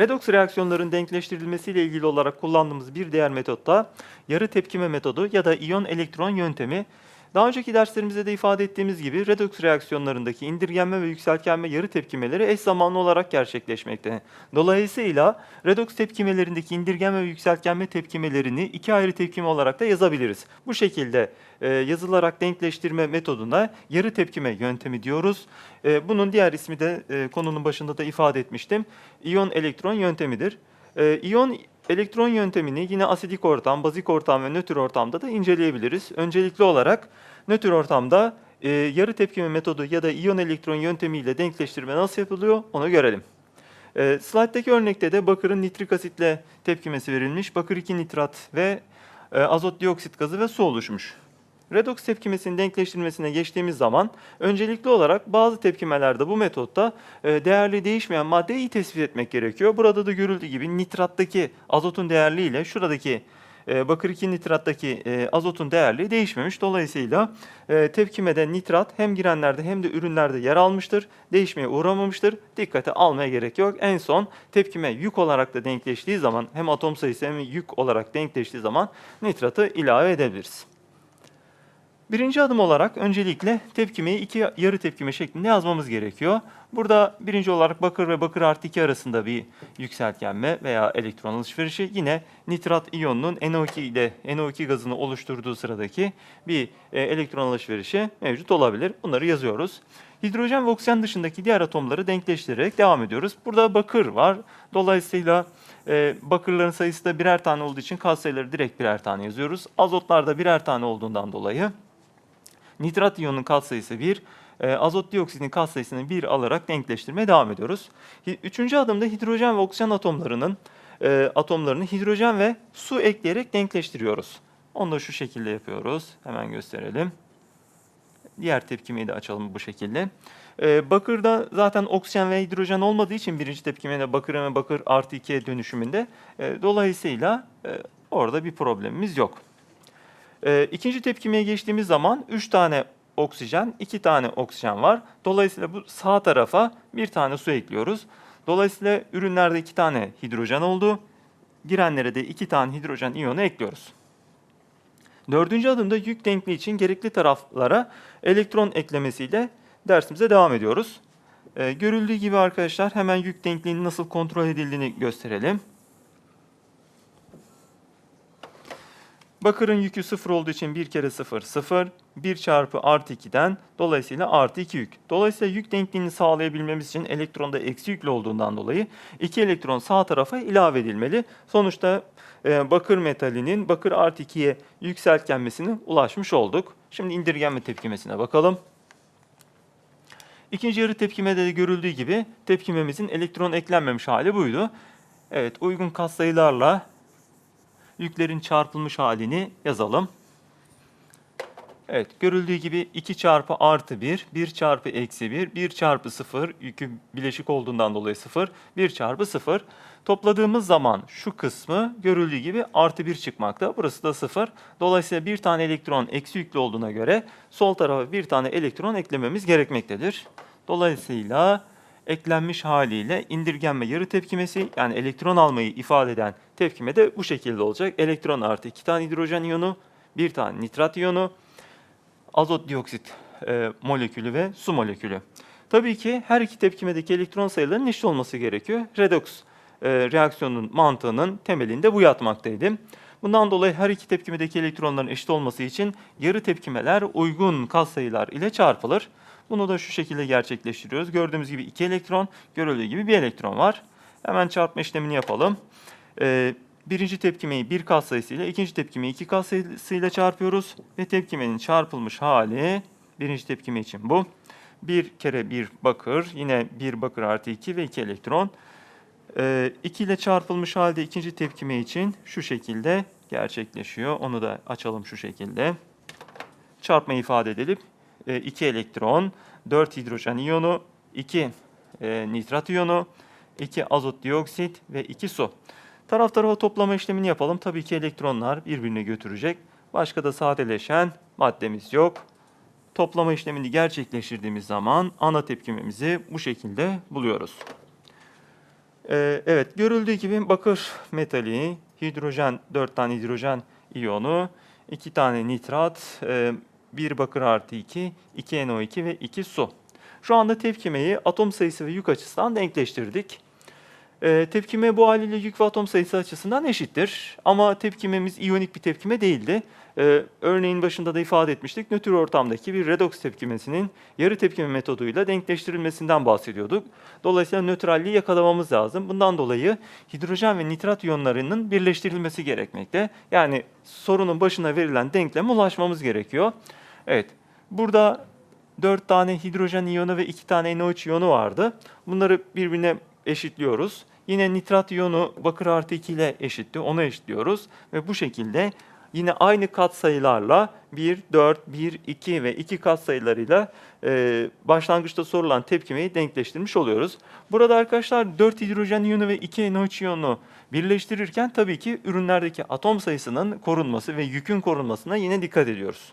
Redoks reaksiyonların denkleştirilmesiyle ilgili olarak kullandığımız bir diğer metot da yarı tepkime metodu ya da iyon elektron yöntemi. Daha önceki derslerimizde de ifade ettiğimiz gibi redoks reaksiyonlarındaki indirgenme ve yükseltgenme yarı tepkimeleri eş zamanlı olarak gerçekleşmekte. Dolayısıyla redoks tepkimelerindeki indirgenme ve yükseltgenme tepkimelerini iki ayrı tepkime olarak da yazabiliriz. Bu şekilde e, yazılarak denkleştirme metoduna yarı tepkime yöntemi diyoruz. E, bunun diğer ismi de e, konunun başında da ifade etmiştim. İyon elektron yöntemidir. E, iyon elektron yöntemini yine asidik ortam, bazik ortam ve nötr ortamda da inceleyebiliriz. Öncelikli olarak nötr ortamda e, yarı tepkime metodu ya da iyon elektron yöntemiyle denkleştirme nasıl yapılıyor onu görelim. E, slide'daki örnekte de bakırın nitrik asitle tepkimesi verilmiş. Bakır 2 nitrat ve e, azot dioksit gazı ve su oluşmuş. Redoks tepkimesinin denkleştirilmesine geçtiğimiz zaman öncelikli olarak bazı tepkimelerde bu metotta e, değerli değişmeyen maddeyi tespit etmek gerekiyor. Burada da görüldüğü gibi nitrattaki azotun değerliği ile şuradaki e, bakır 2 nitrattaki e, azotun değerliği değişmemiş. Dolayısıyla tepkimede nitrat hem girenlerde hem de ürünlerde yer almıştır. Değişmeye uğramamıştır. Dikkate almaya gerek yok. En son tepkime yük olarak da denkleştiği zaman hem atom sayısı hem yük olarak denkleştiği zaman nitratı ilave edebiliriz. Birinci adım olarak öncelikle tepkimeyi iki yarı tepkime şeklinde yazmamız gerekiyor. Burada birinci olarak bakır ve bakır artı 2 arasında bir yükseltgenme veya elektron alışverişi yine nitrat iyonunun NO2 ile NO2 gazını oluşturduğu sıradaki bir e, elektron alışverişi mevcut olabilir. Bunları yazıyoruz. Hidrojen ve oksijen dışındaki diğer atomları denkleştirerek devam ediyoruz. Burada bakır var. Dolayısıyla e, bakırların sayısı da birer tane olduğu için katsayıları direkt birer tane yazıyoruz. Azotlarda birer tane olduğundan dolayı Nitrat iyonunun katsayısı 1, e, azot dioksidin katsayısını 1 alarak denkleştirmeye devam ediyoruz. Üçüncü adımda hidrojen ve oksijen atomlarının e, atomlarını hidrojen ve su ekleyerek denkleştiriyoruz. Onu da şu şekilde yapıyoruz. Hemen gösterelim. Diğer tepkimeyi de açalım bu şekilde. E, bakırda zaten oksijen ve hidrojen olmadığı için birinci tepkimede bakır ve bakır artı 2'ye dönüşümünde. Dolayısıyla orada bir problemimiz yok. Ee, ikinci tepkimeye geçtiğimiz zaman 3 tane oksijen, 2 tane oksijen var. Dolayısıyla bu sağ tarafa bir tane su ekliyoruz. Dolayısıyla ürünlerde 2 tane hidrojen oldu. Girenlere de 2 tane hidrojen iyonu ekliyoruz. Dördüncü adımda yük denkliği için gerekli taraflara elektron eklemesiyle dersimize devam ediyoruz. Ee, görüldüğü gibi arkadaşlar hemen yük denkliğinin nasıl kontrol edildiğini gösterelim. Bakırın yükü 0 olduğu için 1 kere 0 0. 1 çarpı artı 2'den dolayısıyla artı 2 yük. Dolayısıyla yük denkliğini sağlayabilmemiz için elektronda eksi yüklü olduğundan dolayı 2 elektron sağ tarafa ilave edilmeli. Sonuçta e, bakır metalinin bakır artı 2'ye yükseltgenmesine ulaşmış olduk. Şimdi indirgenme tepkimesine bakalım. İkinci yarı tepkimede de görüldüğü gibi tepkimemizin elektron eklenmemiş hali buydu. Evet uygun katsayılarla yüklerin çarpılmış halini yazalım. Evet, görüldüğü gibi 2 çarpı artı 1, 1 çarpı eksi 1, 1 çarpı 0, yükü bileşik olduğundan dolayı 0, 1 çarpı 0. Topladığımız zaman şu kısmı görüldüğü gibi artı 1 çıkmakta. Burası da 0. Dolayısıyla bir tane elektron eksi yüklü olduğuna göre sol tarafa bir tane elektron eklememiz gerekmektedir. Dolayısıyla eklenmiş haliyle indirgenme yarı tepkimesi yani elektron almayı ifade eden tepkime de bu şekilde olacak. Elektron artı iki tane hidrojen iyonu, bir tane nitrat iyonu, azot dioksit e, molekülü ve su molekülü. Tabii ki her iki tepkimedeki elektron sayılarının eşit olması gerekiyor. Redoks e, reaksiyonun mantığının temelinde bu yatmaktaydı. Bundan dolayı her iki tepkimedeki elektronların eşit olması için yarı tepkimeler uygun katsayılar ile çarpılır. Bunu da şu şekilde gerçekleştiriyoruz. Gördüğümüz gibi iki elektron, görüldüğü gibi bir elektron var. Hemen çarpma işlemini yapalım. Ee, birinci tepkimeyi bir katsayısıyla, ikinci tepkimeyi iki katsayısıyla çarpıyoruz. Ve tepkimenin çarpılmış hali birinci tepkime için bu. Bir kere bir bakır, yine bir bakır artı iki ve iki elektron. 2 ile çarpılmış halde ikinci tepkime için şu şekilde gerçekleşiyor. Onu da açalım şu şekilde. Çarpma ifade edilip 2 elektron, 4 hidrojen iyonu, 2 e, nitrat iyonu, 2 azot dioksit ve 2 su. Taraf tarafa toplama işlemini yapalım. Tabii ki elektronlar birbirine götürecek. Başka da sadeleşen maddemiz yok. Toplama işlemini gerçekleştirdiğimiz zaman ana tepkimemizi bu şekilde buluyoruz. Ee, evet, görüldüğü gibi bakır metali, hidrojen, 4 tane hidrojen iyonu, 2 tane nitrat, e, 1 bakır artı 2, 2 NO2 ve 2 su. Şu anda tepkimeyi atom sayısı ve yük açısından denkleştirdik. Ee, tepkime bu haliyle yük ve atom sayısı açısından eşittir. Ama tepkimemiz iyonik bir tepkime değildi. Ee, örneğin başında da ifade etmiştik. Nötr ortamdaki bir redoks tepkimesinin yarı tepkime metoduyla denkleştirilmesinden bahsediyorduk. Dolayısıyla nötralliği yakalamamız lazım. Bundan dolayı hidrojen ve nitrat iyonlarının birleştirilmesi gerekmekte. Yani sorunun başına verilen denkleme ulaşmamız gerekiyor. Evet, burada 4 tane hidrojen iyonu ve 2 tane NO3 iyonu vardı. Bunları birbirine eşitliyoruz. Yine nitrat iyonu bakır artı 2 ile eşitti. Onu eşitliyoruz. Ve bu şekilde yine aynı katsayılarla 1, 4, 1, 2 ve 2 katsayılarıyla e, başlangıçta sorulan tepkimeyi denkleştirmiş oluyoruz. Burada arkadaşlar 4 hidrojen iyonu ve 2 NO3 iyonu birleştirirken tabii ki ürünlerdeki atom sayısının korunması ve yükün korunmasına yine dikkat ediyoruz.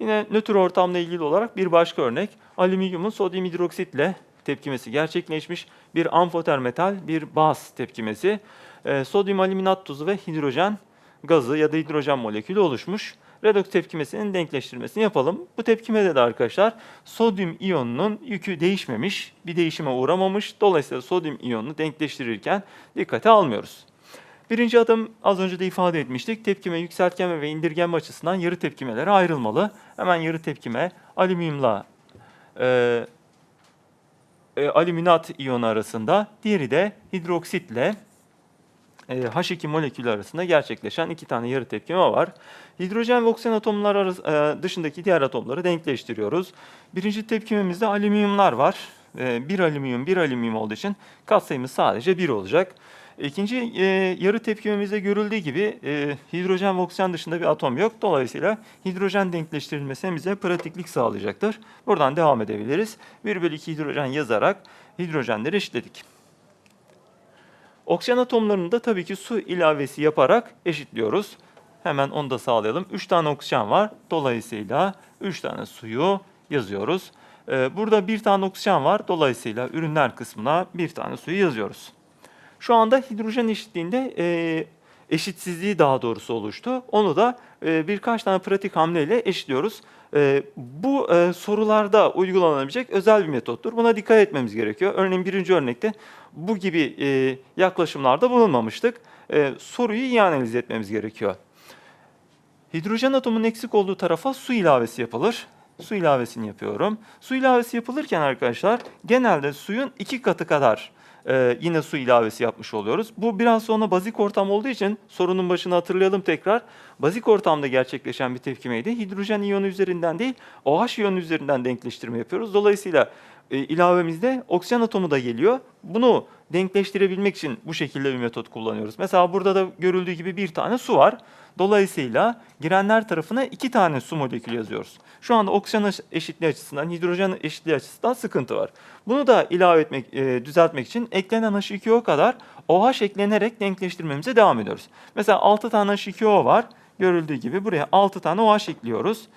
Yine nötr ortamla ilgili olarak bir başka örnek. Alüminyumun sodyum hidroksitle tepkimesi gerçekleşmiş. Bir amfoter metal, bir baz tepkimesi. Ee, sodyum alüminat tuzu ve hidrojen gazı ya da hidrojen molekülü oluşmuş. Redoks tepkimesinin denkleştirmesini yapalım. Bu tepkimede de arkadaşlar sodyum iyonunun yükü değişmemiş, bir değişime uğramamış. Dolayısıyla sodyum iyonunu denkleştirirken dikkate almıyoruz. Birinci adım az önce de ifade etmiştik. Tepkime, yükseltgenme ve indirgenme açısından yarı tepkimelere ayrılmalı. Hemen yarı tepkime alüminyumla e, e, alüminat iyonu arasında, diğeri de hidroksitle e, H2 molekülü arasında gerçekleşen iki tane yarı tepkime var. Hidrojen ve oksijen atomlar arası, e, dışındaki diğer atomları denkleştiriyoruz. Birinci tepkimemizde alüminyumlar var. E, bir alüminyum, bir alüminyum olduğu için katsayımız sadece bir olacak. İkinci e, yarı tepkimemizde görüldüğü gibi e, hidrojen ve oksijen dışında bir atom yok. Dolayısıyla hidrojen denkleştirilmesi bize pratiklik sağlayacaktır. Buradan devam edebiliriz. 1 bölü 2 hidrojen yazarak hidrojenleri eşitledik. Oksijen atomlarını da tabii ki su ilavesi yaparak eşitliyoruz. Hemen onu da sağlayalım. 3 tane oksijen var. Dolayısıyla 3 tane suyu yazıyoruz. Ee, Burada bir tane oksijen var. Dolayısıyla ürünler kısmına bir tane suyu yazıyoruz. Şu anda hidrojen eşitliğinde e, eşitsizliği daha doğrusu oluştu. Onu da e, birkaç tane pratik hamleyle eşitliyoruz. E, bu e, sorularda uygulanabilecek özel bir metottur. Buna dikkat etmemiz gerekiyor. Örneğin birinci örnekte bu gibi e, yaklaşımlarda bulunmamıştık. E, soruyu iyi analiz etmemiz gerekiyor. Hidrojen atomunun eksik olduğu tarafa su ilavesi yapılır. Su ilavesini yapıyorum. Su ilavesi yapılırken arkadaşlar genelde suyun iki katı kadar e, yine su ilavesi yapmış oluyoruz. Bu biraz sonra bazik ortam olduğu için sorunun başını hatırlayalım tekrar. Bazik ortamda gerçekleşen bir tepkimeydi. Hidrojen iyonu üzerinden değil OH iyonu üzerinden denkleştirme yapıyoruz. Dolayısıyla e, ilavemizde oksijen atomu da geliyor. Bunu denkleştirebilmek için bu şekilde bir metot kullanıyoruz. Mesela burada da görüldüğü gibi bir tane su var. Dolayısıyla girenler tarafına iki tane su molekülü yazıyoruz. Şu anda oksijen eşitliği açısından, hidrojen eşitliği açısından sıkıntı var. Bunu da ilave etmek, e, düzeltmek için eklenen H2O kadar OH eklenerek denkleştirmemize devam ediyoruz. Mesela 6 tane H2O var. Görüldüğü gibi buraya 6 tane OH ekliyoruz.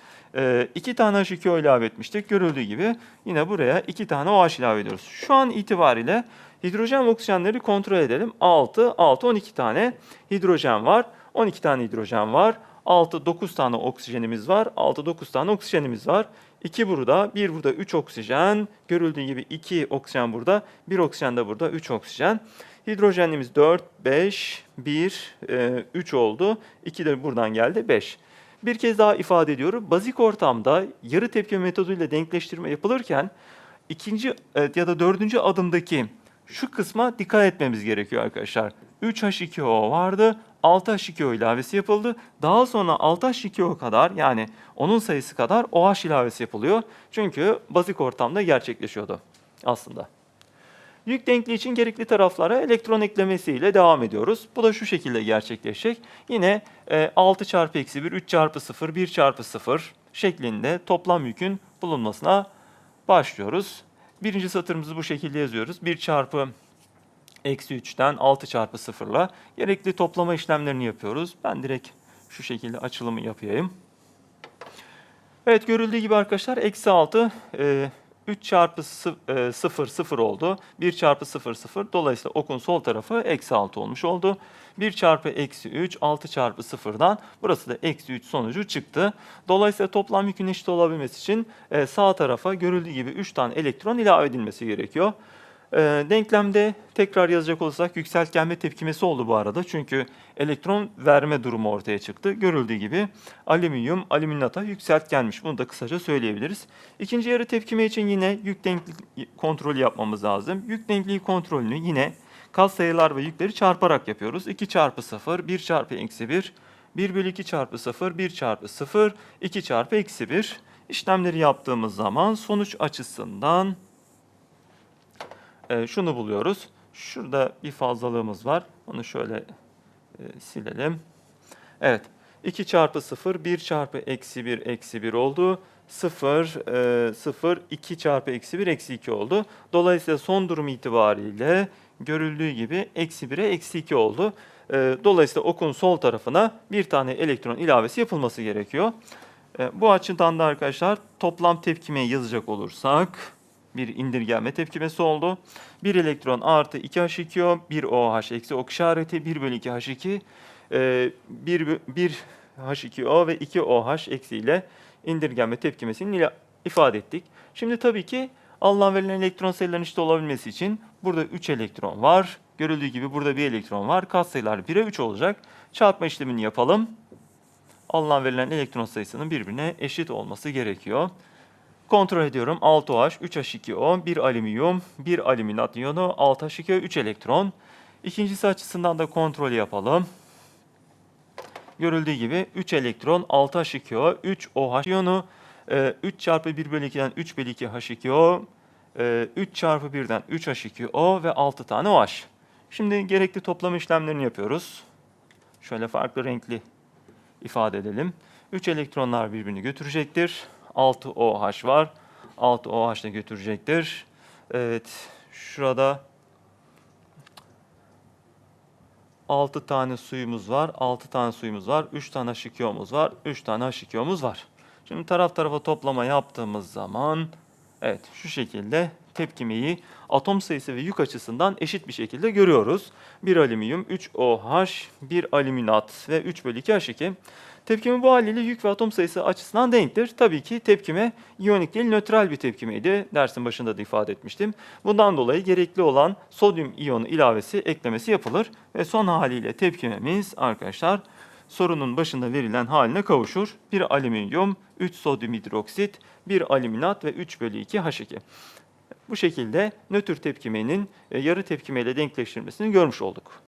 2 tane H2O ilave etmiştik. Görüldüğü gibi yine buraya 2 tane OH ilave ediyoruz. Şu an itibariyle hidrojen ve oksijenleri kontrol edelim. 6, 6, 12 tane hidrojen var. 12 tane hidrojen var. 6, 9 tane oksijenimiz var. 6, 9 tane oksijenimiz var. 2 burada, 1 burada, 3 oksijen. Görüldüğü gibi 2 oksijen burada, 1 oksijen de burada, 3 oksijen. Hidrojenimiz 4, 5, 1, 3 oldu. 2 de buradan geldi, 5. Bir kez daha ifade ediyorum. Bazik ortamda yarı tepkime metoduyla denkleştirme yapılırken ikinci evet, ya da dördüncü adımdaki şu kısma dikkat etmemiz gerekiyor arkadaşlar. 3H2O vardı. 6H2O ilavesi yapıldı. Daha sonra 6H2O kadar yani onun sayısı kadar OH ilavesi yapılıyor. Çünkü bazik ortamda gerçekleşiyordu aslında. Yük denkliği için gerekli taraflara elektron eklemesiyle devam ediyoruz. Bu da şu şekilde gerçekleşecek. Yine e, 6 çarpı eksi 1, 3 çarpı 0, 1 çarpı 0 şeklinde toplam yükün bulunmasına başlıyoruz. Birinci satırımızı bu şekilde yazıyoruz. 1 çarpı eksi 3'ten 6 çarpı 0 ile gerekli toplama işlemlerini yapıyoruz. Ben direkt şu şekilde açılımı yapayım. Evet görüldüğü gibi arkadaşlar eksi 6 e, 3 çarpı 0 0 oldu. 1 çarpı 0 0. Dolayısıyla okun sol tarafı eksi 6 olmuş oldu. 1 çarpı eksi 3 6 çarpı 0'dan burası da eksi 3 sonucu çıktı. Dolayısıyla toplam yükün eşit olabilmesi için e, sağ tarafa görüldüğü gibi 3 tane elektron ilave edilmesi gerekiyor. E, denklemde tekrar yazacak olursak yükseltgenme tepkimesi oldu bu arada. Çünkü elektron verme durumu ortaya çıktı. Görüldüğü gibi alüminyum alüminata yükseltgenmiş. Bunu da kısaca söyleyebiliriz. İkinci yarı tepkime için yine yük denkliği kontrolü yapmamız lazım. Yük denkliği kontrolünü yine katsayılar ve yükleri çarparak yapıyoruz. 2 çarpı 0, 1 çarpı eksi 1, 1 bölü 2 çarpı 0, 1 çarpı 0, 2 çarpı eksi 1. İşlemleri yaptığımız zaman sonuç açısından e, şunu buluyoruz. Şurada bir fazlalığımız var. Onu şöyle e, silelim. Evet. 2 çarpı 0, 1 çarpı eksi 1, eksi 1 oldu. 0, e, 0, 2 çarpı eksi 1, eksi 2 oldu. Dolayısıyla son durum itibariyle görüldüğü gibi eksi 1'e eksi 2 oldu. E, dolayısıyla okun sol tarafına bir tane elektron ilavesi yapılması gerekiyor. E, bu açıdan da arkadaşlar toplam tepkimeyi yazacak olursak bir indirgenme tepkimesi oldu. 1 elektron artı 2 H2O, 1 OH eksi ok işareti, 1 bölü 2 H2, e, 1, 1 H2O ve 2 OH eksiyle indirgenme tepkimesini ifade ettik. Şimdi tabii ki alınan verilen elektron sayılarının eşit olabilmesi için burada 3 elektron var. Görüldüğü gibi burada bir elektron var. Katsayılar 1'e 3 olacak. Çarpma işlemini yapalım. Alınan verilen elektron sayısının birbirine eşit olması gerekiyor. Kontrol ediyorum. 6OH, 3H2O, 1 alüminyum, 1 alüminat iyonu, 6H2O, 3 elektron. İkincisi açısından da kontrol yapalım. Görüldüğü gibi 3 elektron, 6 H2O, 3 OH iyonu, e, 3 çarpı 1 bölü 2'den 3 bölü 2 H2O, e, 3 çarpı 1'den 3 H2O ve 6 tane OH. Şimdi gerekli toplam işlemlerini yapıyoruz. Şöyle farklı renkli ifade edelim. 3 elektronlar birbirini götürecektir. 6 OH var. 6 OH da götürecektir. Evet, şurada 6 tane suyumuz var. 6 tane suyumuz var. 3 tane H2O'muz var. 3 tane H2O'muz var. Şimdi taraf tarafa toplama yaptığımız zaman evet şu şekilde tepkimeyi atom sayısı ve yük açısından eşit bir şekilde görüyoruz. 1 alüminyum, 3 OH, 1 alüminat ve 3 bölü 2 H2. Tepkime bu haliyle yük ve atom sayısı açısından denktir. Tabii ki tepkime iyonik değil nötral bir tepkimeydi. Dersin başında da ifade etmiştim. Bundan dolayı gerekli olan sodyum iyonu ilavesi eklemesi yapılır. Ve son haliyle tepkimemiz arkadaşlar sorunun başında verilen haline kavuşur. 1 alüminyum, 3 sodyum hidroksit, 1 alüminat ve 3 bölü 2 H2. Bu şekilde nötr tepkimenin e, yarı tepkimeyle denkleştirilmesini görmüş olduk.